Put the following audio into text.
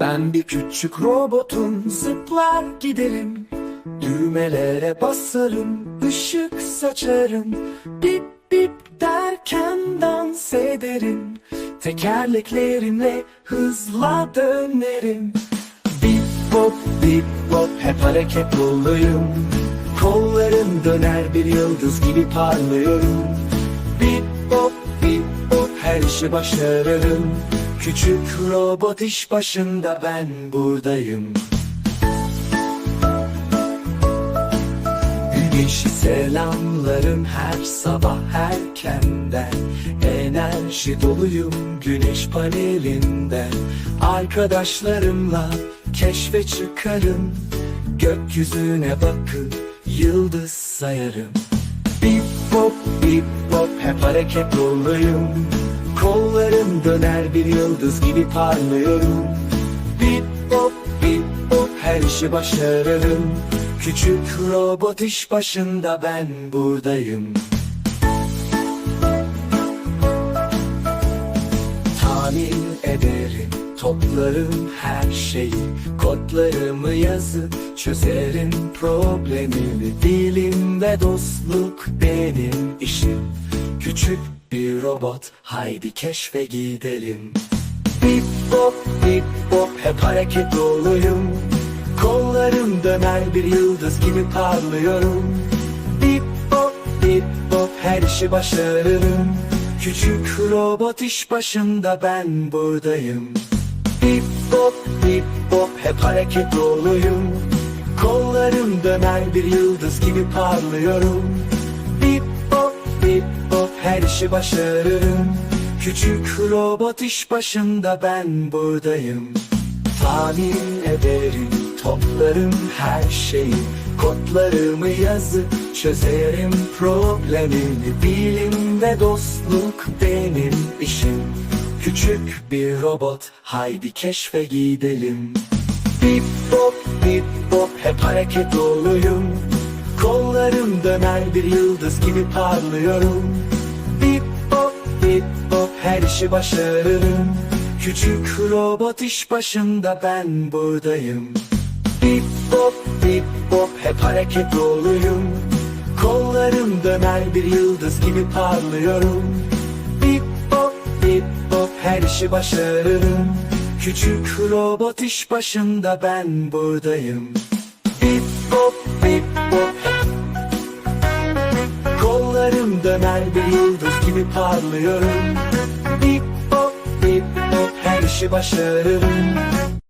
Ben bir küçük robotum zıplar giderim. Düğmelere basarım ışık saçarım. Bip bip derken dans ederim. Tekerleklerimle hızla dönerim. Bip bop bip bop hep hareket doluyum Kollarım döner bir yıldız gibi parlıyorum. Bip bop bip bop her işi başarırım Küçük robot iş başında ben buradayım. Güneşi selamlarım her sabah erkenden Enerji doluyum güneş panelinden Arkadaşlarımla keşfe çıkarım. Gökyüzüne bakıp yıldız sayarım. Bip bop bip bop hep hareket doluyum Kollarım döner bir yıldız gibi parlıyorum. Bip bop bip bop her işi başarırım. Küçük robot iş başında ben buradayım. Tahmin ederim toplarım her şeyi. Kodlarımı yazıp çözerim problemimi. Bilim ve dostluk benim işim. Küçük bir robot haydi keşfe gidelim. Bip bop bip bop hep hareket doluyum. Kollarım döner bir yıldız gibi parlıyorum. Bip bop bip bop her işi başarırım. Küçük robot iş başında ben buradayım. Bip bop bip bop hep hareket doluyum. Kollarım döner bir yıldız gibi parlıyorum her işi başarırım. Küçük robot iş başında ben buradayım. Tahmin ederim toplarım her şeyi. Kodlarımı yazıp çözerim problemimi. Bilim ve dostluk benim işim. Küçük bir robot haydi keşfe gidelim. Bip bop bip bop hep hareket doluyum. Kollarım döner bir yıldız gibi parlıyorum her işi başarırım. Küçük robot iş başında ben buradayım. Bip bop bip bop hep hareket doluyum. Kollarım döner bir yıldız gibi parlıyorum. Bip bop bip bop her işi başarırım. Küçük robot iş başında ben buradayım. Bip bop bip bop Kollarım döner bir yıldız gibi parlıyorum Bip bop bip bop her işi başarırım